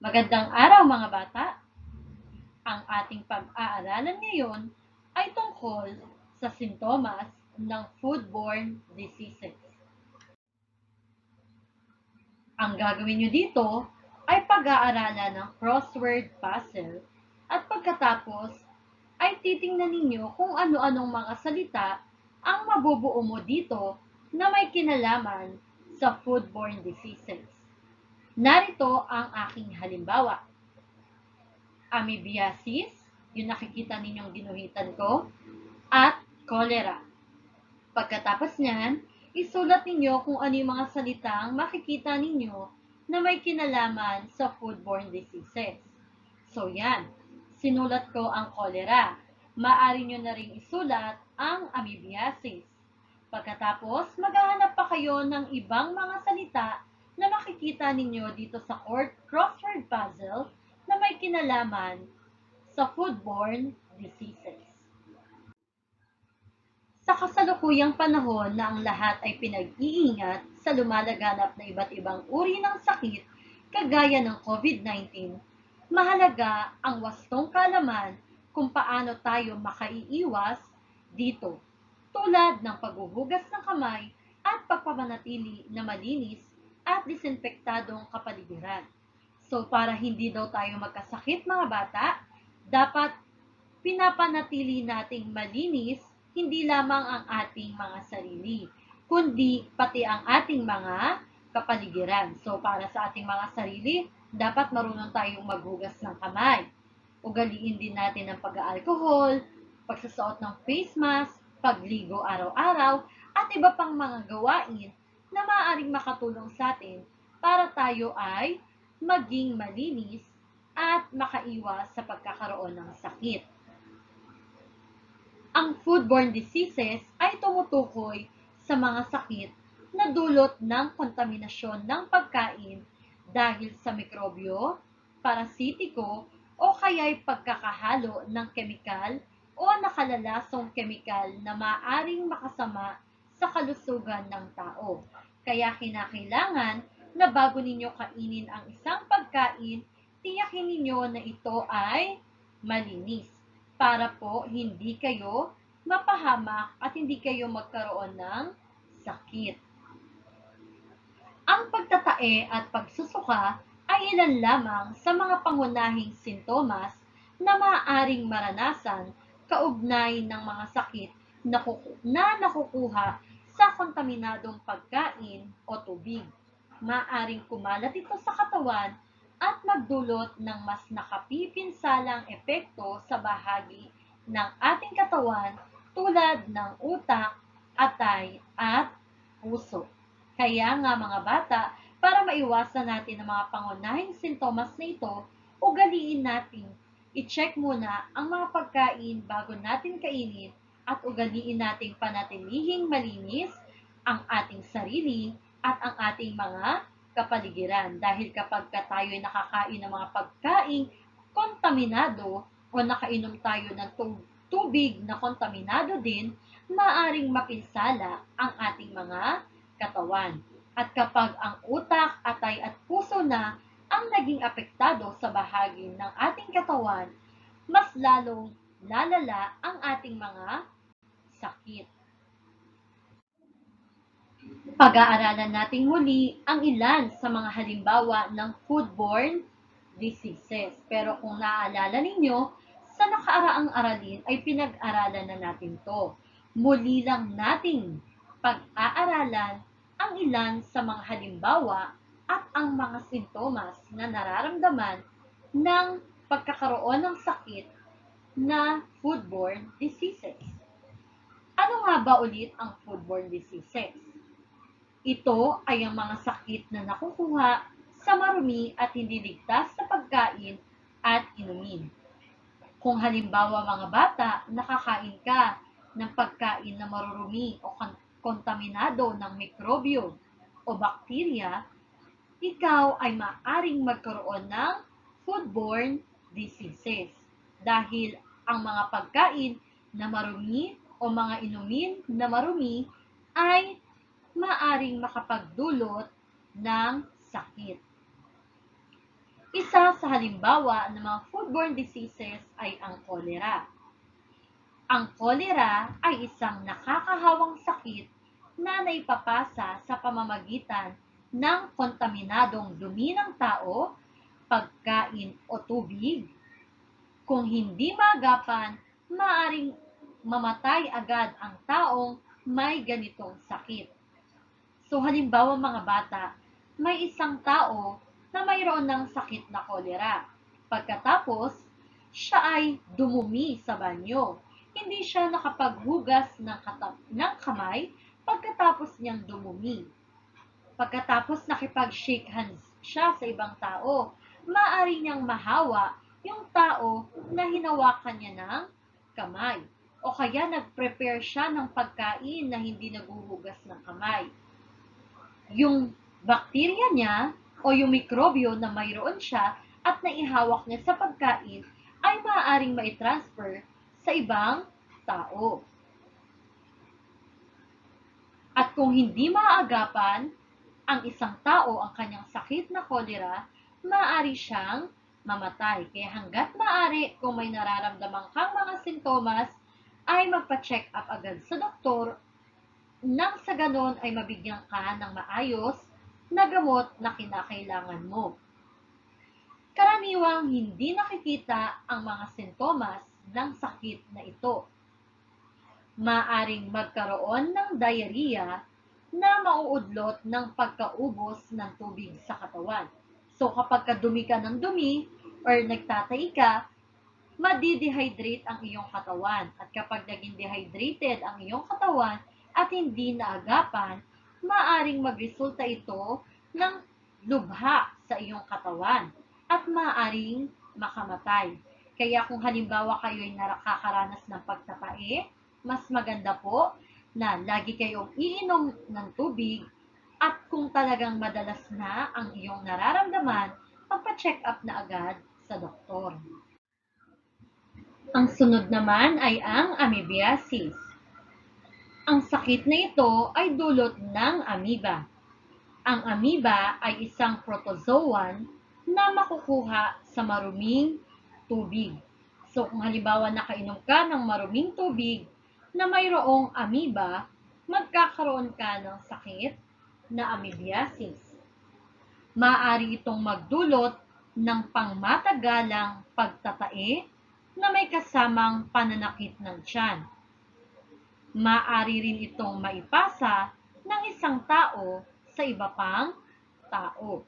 Magandang araw mga bata! Ang ating pag-aaralan ngayon ay tungkol sa sintomas ng foodborne diseases. Ang gagawin nyo dito ay pag-aaralan ng crossword puzzle at pagkatapos ay titingnan ninyo kung ano-anong mga salita ang mabubuo mo dito na may kinalaman sa foodborne diseases. Narito ang aking halimbawa. Amoebiasis, yung nakikita ninyong ginuhitan ko, at cholera. Pagkatapos niyan, isulat ninyo kung ano yung mga salitang makikita ninyo na may kinalaman sa foodborne diseases. So yan, sinulat ko ang cholera. Maari nyo na rin isulat ang amoebiasis. Pagkatapos, maghahanap pa kayo ng ibang mga salita na makikita ninyo dito sa crossword puzzle na may kinalaman sa foodborne diseases. Sa kasalukuyang panahon na ang lahat ay pinag-iingat sa lumalaganap na iba't ibang uri ng sakit kagaya ng COVID-19, mahalaga ang wastong kalaman kung paano tayo makaiiwas dito, tulad ng paghuhugas ng kamay at pagpapanatili na malinis at disinfektadong kapaligiran. So, para hindi daw tayo magkasakit mga bata, dapat pinapanatili nating malinis hindi lamang ang ating mga sarili, kundi pati ang ating mga kapaligiran. So, para sa ating mga sarili, dapat marunong tayong maghugas ng kamay. Ugaliin din natin ang pag-aalkohol, pagsusuot ng face mask, pagligo araw-araw, at iba pang mga gawain na maaaring makatulong sa atin para tayo ay maging malinis at makaiwas sa pagkakaroon ng sakit. Ang foodborne diseases ay tumutukoy sa mga sakit na dulot ng kontaminasyon ng pagkain dahil sa mikrobyo, parasitiko, o kaya'y pagkakahalo ng kemikal o nakalalasong kemikal na maaring makasama sa kalusugan ng tao. Kaya kinakailangan na bago ninyo kainin ang isang pagkain, tiyakin ninyo na ito ay malinis para po hindi kayo mapahamak at hindi kayo magkaroon ng sakit. Ang pagtatae at pagsusuka ay ilan lamang sa mga pangunahing sintomas na maaaring maranasan kaugnay ng mga sakit na, na nakukuha sa kontaminadong pagkain o tubig. Maaring kumalat ito sa katawan at magdulot ng mas nakapipinsalang epekto sa bahagi ng ating katawan tulad ng utak, atay, at puso. Kaya nga mga bata, para maiwasan natin ang mga pangunahing sintomas na ito, ugaliin natin, i-check muna ang mga pagkain bago natin kainin at ugaliin nating panatilihing malinis ang ating sarili at ang ating mga kapaligiran. Dahil kapag ka tayo ay nakakain ng mga pagkain kontaminado o nakainom tayo ng tubig na kontaminado din, maaring mapinsala ang ating mga katawan. At kapag ang utak, atay at puso na ang naging apektado sa bahagi ng ating katawan, mas lalong lalala ang ating mga sakit. Pag-aaralan natin muli ang ilan sa mga halimbawa ng foodborne diseases. Pero kung naaalala ninyo, sa nakaaraang aralin ay pinag-aralan na natin to. Muli lang nating pag-aaralan ang ilan sa mga halimbawa at ang mga sintomas na nararamdaman ng pagkakaroon ng sakit na foodborne diseases. Ano nga ba ulit ang foodborne diseases? Ito ay ang mga sakit na nakukuha sa marumi at hindi ligtas sa pagkain at inumin. Kung halimbawa mga bata, nakakain ka ng pagkain na marurumi o kontaminado ng mikrobyo o bakterya, ikaw ay maaring magkaroon ng foodborne diseases dahil ang mga pagkain na marumi o mga inumin na marumi ay maaring makapagdulot ng sakit. Isa sa halimbawa ng mga foodborne diseases ay ang cholera. Ang cholera ay isang nakakahawang sakit na naipapasa sa pamamagitan ng kontaminadong dumi ng tao, pagkain o tubig. Kung hindi maagapan, maaring mamatay agad ang taong may ganitong sakit. So halimbawa mga bata, may isang tao na mayroon ng sakit na kolera. Pagkatapos, siya ay dumumi sa banyo. Hindi siya nakapaghugas ng, ng kamay pagkatapos niyang dumumi. Pagkatapos nakipag-shake hands siya sa ibang tao, maaari niyang mahawa yung tao na hinawakan niya ng kamay. O kaya nag-prepare siya ng pagkain na hindi naguhugas ng kamay. Yung bakterya niya o yung mikrobyo na mayroon siya at naihawak niya sa pagkain ay maaaring mai-transfer sa ibang tao. At kung hindi maaagapan ang isang tao ang kanyang sakit na kolera, maaari siyang mamatay. Kaya hanggat maaari, kung may nararamdaman kang mga sintomas, ay magpa-check up agad sa doktor nang sa ganon ay mabigyan ka ng maayos na gamot na kinakailangan mo. Karaniwang hindi nakikita ang mga sintomas ng sakit na ito. Maaring magkaroon ng diarrhea na mauudlot ng pagkaubos ng tubig sa katawan. So kapag kadumi ka ng dumi or nagtatay ka, madidehydrate ang iyong katawan. At kapag naging dehydrated ang iyong katawan at hindi naagapan, maaring magresulta ito ng lubha sa iyong katawan at maaring makamatay. Kaya kung halimbawa kayo ay nakakaranas ng pagtatae, mas maganda po na lagi kayong iinom ng tubig at kung talagang madalas na ang iyong nararamdaman, magpa-check up na agad sa doktor. Ang sunod naman ay ang amoebiasis. Ang sakit na ito ay dulot ng amoeba. Ang amoeba ay isang protozoan na makukuha sa maruming tubig. So kung halimbawa nakainom ka ng maruming tubig na mayroong amoeba, magkakaroon ka ng sakit na amoebiasis. Maaari itong magdulot ng pangmatagalang pagtatae na may kasamang pananakit ng tiyan. Maaari rin itong maipasa ng isang tao sa iba pang tao.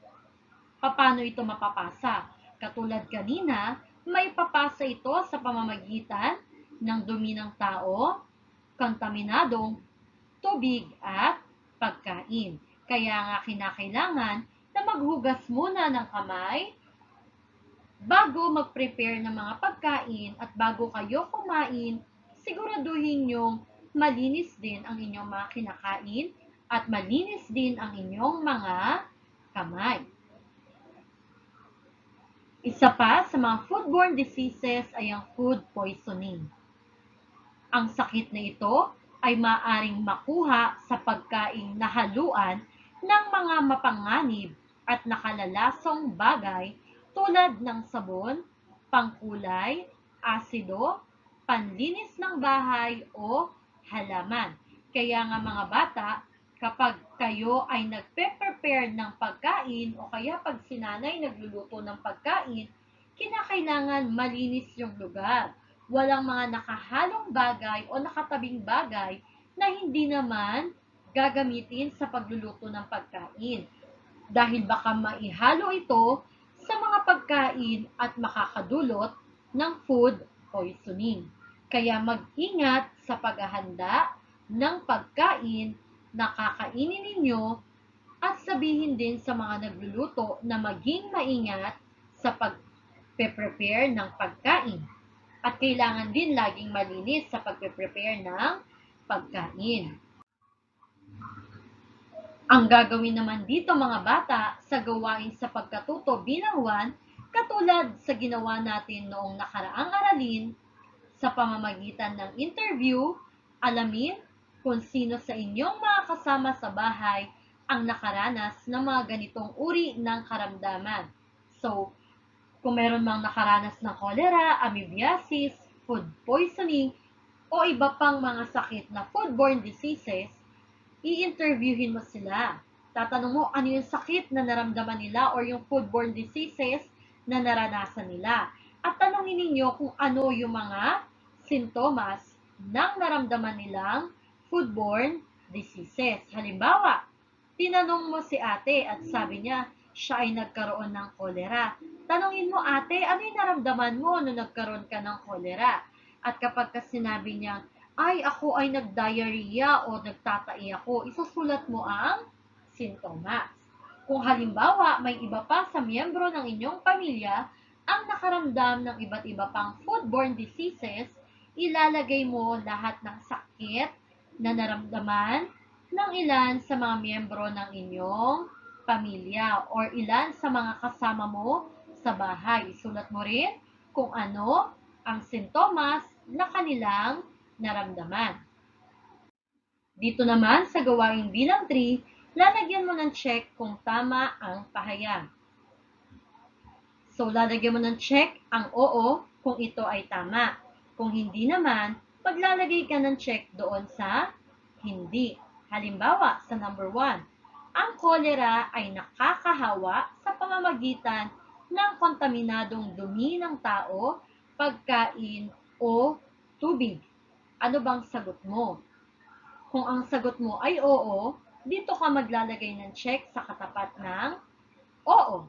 Paano ito mapapasa? Katulad kanina, may papasa ito sa pamamagitan ng dumi ng tao, kontaminadong tubig at pagkain. Kaya nga kinakailangan na maghugas muna ng kamay bago mag-prepare ng mga pagkain at bago kayo kumain, siguraduhin yung malinis din ang inyong mga kinakain at malinis din ang inyong mga kamay. Isa pa sa mga foodborne diseases ay ang food poisoning. Ang sakit na ito ay maaring makuha sa pagkaing nahaluan ng mga mapanganib at nakalalasong bagay tulad ng sabon, pangkulay, asido, panlinis ng bahay o halaman. Kaya nga mga bata, kapag kayo ay nagpe-prepare ng pagkain o kaya pag sinanay nagluluto ng pagkain, kinakailangan malinis yung lugar. Walang mga nakahalong bagay o nakatabing bagay na hindi naman gagamitin sa pagluluto ng pagkain. Dahil baka maihalo ito sa mga pagkain at makakadulot ng food poisoning. Kaya mag-ingat sa paghahanda ng pagkain na kakainin ninyo at sabihin din sa mga nagluluto na maging maingat sa pag-prepare ng pagkain. At kailangan din laging malinis sa pag-prepare ng pagkain. Ang gagawin naman dito mga bata sa gawain sa pagkatuto bilang 1, katulad sa ginawa natin noong nakaraang aralin, sa pamamagitan ng interview, alamin kung sino sa inyong mga kasama sa bahay ang nakaranas ng mga ganitong uri ng karamdaman. So, Kung meron mang nakaranas ng cholera, amoebiasis, food poisoning, o iba pang mga sakit na foodborne diseases, i-interviewin mo sila. Tatanong mo ano yung sakit na naramdaman nila or yung foodborne diseases na naranasan nila. At tanongin ninyo kung ano yung mga sintomas ng naramdaman nilang foodborne diseases. Halimbawa, tinanong mo si ate at sabi niya, siya ay nagkaroon ng cholera. Tanungin mo, ate, ano yung naramdaman mo nung nagkaroon ka ng cholera? At kapag ka sinabi niya, ay, ako ay nag-diarrhea o nagtatai ako, isusulat mo ang sintomas. Kung halimbawa, may iba pa sa miyembro ng inyong pamilya ang nakaramdam ng iba't iba pang foodborne diseases, ilalagay mo lahat ng sakit na naramdaman ng ilan sa mga miyembro ng inyong pamilya or ilan sa mga kasama mo sa bahay. Isulat mo rin kung ano ang sintomas na kanilang naramdaman. Dito naman sa gawaing bilang 3, lalagyan mo ng check kung tama ang pahayag. So, lalagyan mo ng check ang oo kung ito ay tama. Kung hindi naman, maglalagay ka ng check doon sa hindi. Halimbawa, sa number 1, ang kolera ay nakakahawa sa pamamagitan ng kontaminadong dumi ng tao, pagkain o tubig. Ano bang sagot mo? Kung ang sagot mo ay oo, dito ka maglalagay ng check sa katapat ng oo.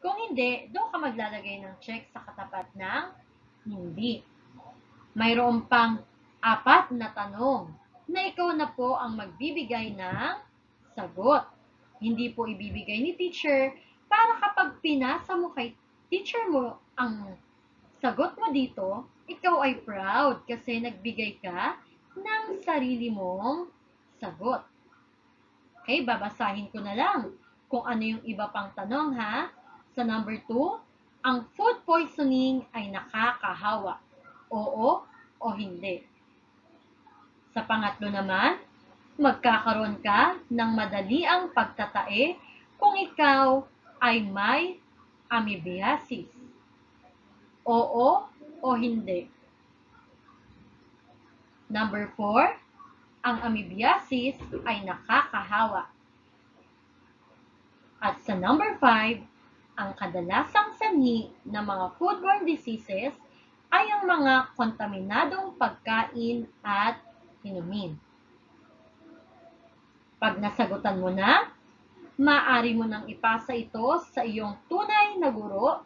Kung hindi, doon ka maglalagay ng check sa katapat ng hindi. Mayroon pang apat na tanong na ikaw na po ang magbibigay ng sagot. Hindi po ibibigay ni teacher para kapag pinasa mo kay teacher mo ang sagot mo dito, ikaw ay proud kasi nagbigay ka ng sarili mong sagot. Okay, babasahin ko na lang kung ano yung iba pang tanong ha. Sa number 2, ang food poisoning ay nakakahawa. Oo o hindi. Sa pangatlo naman, magkakaroon ka ng madaliang pagtatae kung ikaw ay may amoebiasis. Oo o hindi. Number 4, ang amoebiasis ay nakakahawa. At sa number 5, ang kadalasang sanhi ng mga foodborne diseases ay ang mga kontaminadong pagkain at inumin. Pag nasagutan mo na, maaari mo nang ipasa ito sa iyong tunay na guro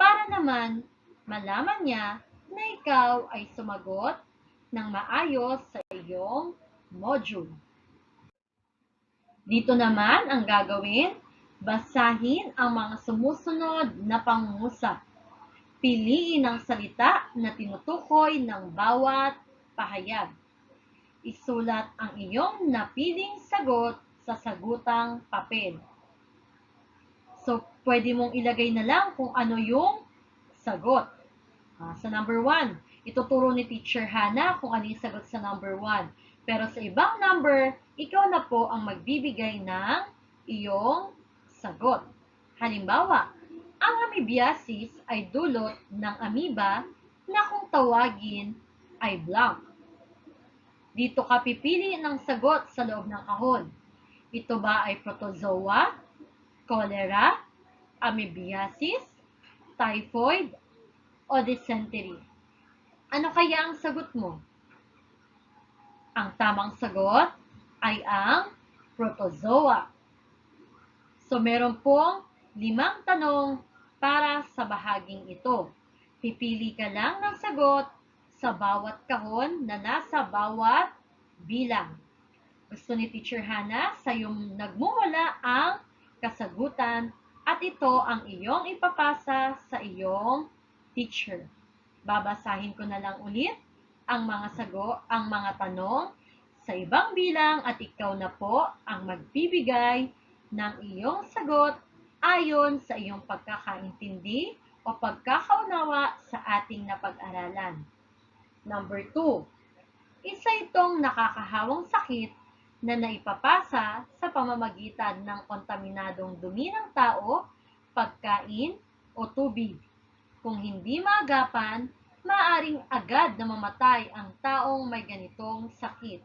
para naman malaman niya na ikaw ay sumagot ng maayos sa iyong module. Dito naman ang gagawin, basahin ang mga sumusunod na pangungusap. Piliin ang salita na tinutukoy ng bawat pahayag. Isulat ang iyong napiling sagot sa sagutang papel. So, pwede mong ilagay na lang kung ano yung sagot. Uh, sa number 1, ituturo ni Teacher Hana kung ano yung sagot sa number 1. Pero sa ibang number, ikaw na po ang magbibigay ng iyong sagot. Halimbawa, ang amoebiasis ay dulot ng amoeba na kung tawagin ay blank. Dito ka pipili ng sagot sa loob ng kahon. Ito ba ay protozoa, cholera, amoebiasis, typhoid, o dysentery? Ano kaya ang sagot mo? Ang tamang sagot ay ang protozoa. So, meron pong limang tanong para sa bahaging ito. Pipili ka lang ng sagot sa bawat kahon na nasa bawat bilang. Gusto ni Teacher Hana sa iyong nagmumula ang kasagutan at ito ang iyong ipapasa sa iyong teacher. Babasahin ko na lang ulit ang mga sago, ang mga tanong sa ibang bilang at ikaw na po ang magbibigay ng iyong sagot ayon sa iyong pagkakaintindi o pagkakaunawa sa ating napag-aralan. Number 2. Isa itong nakakahawang sakit na naipapasa sa pamamagitan ng kontaminadong dumi ng tao, pagkain, o tubig. Kung hindi maagapan, maaring agad na mamatay ang taong may ganitong sakit.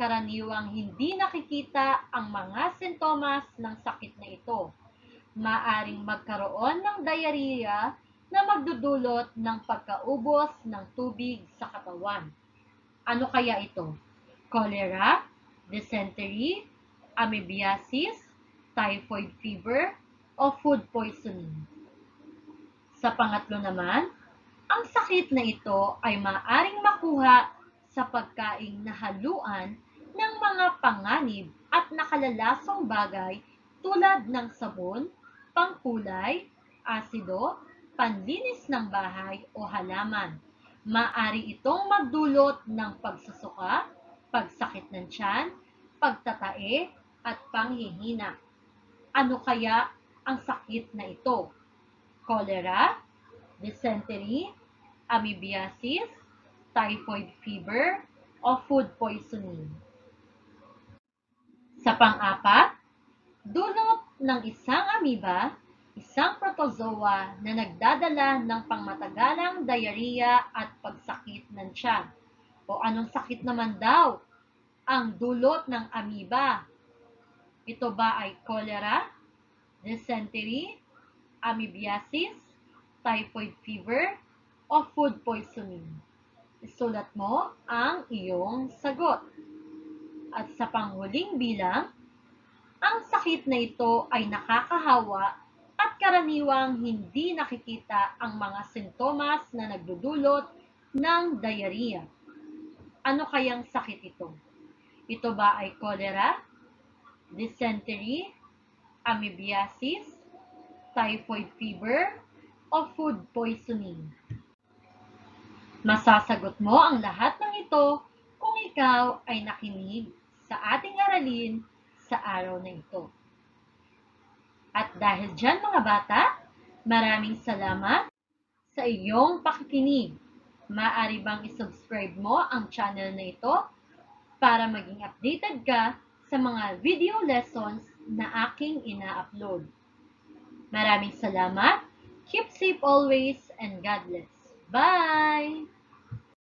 Karaniwang hindi nakikita ang mga sintomas ng sakit na ito. Maaring magkaroon ng diarrhea na magdudulot ng pagkaubos ng tubig sa katawan. Ano kaya ito? Cholera, dysentery, amoebiasis, typhoid fever, o food poisoning. Sa pangatlo naman, ang sakit na ito ay maaring makuha sa pagkaing nahaluan ng mga panganib at nakalalasong bagay tulad ng sabon, pangkulay, asido, panlinis ng bahay o halaman. Maari itong magdulot ng pagsusuka, pagsakit ng tiyan, pagtatae, at panghihina. Ano kaya ang sakit na ito? Cholera, dysentery, amoebiasis, typhoid fever, o food poisoning. Sa pang-apat, dulot ng isang amoeba, isang protozoa na nagdadala ng pangmatagalang diarrhea at pagsakit ng tiyan. O anong sakit naman daw ang dulot ng amoeba? Ito ba ay cholera, dysentery, amoebiasis, typhoid fever, o food poisoning? Isulat mo ang iyong sagot. At sa panghuling bilang, ang sakit na ito ay nakakahawa at karaniwang hindi nakikita ang mga sintomas na nagdudulot ng diarrhea. Ano kayang sakit ito? Ito ba ay cholera, dysentery, amoebiasis, typhoid fever, o food poisoning? Masasagot mo ang lahat ng ito kung ikaw ay nakinig sa ating aralin sa araw na ito. At dahil dyan mga bata, maraming salamat sa iyong pakikinig. Maaari bang isubscribe mo ang channel na ito para maging updated ka sa mga video lessons na aking ina-upload. Maraming salamat, keep safe always, and God bless. Bye!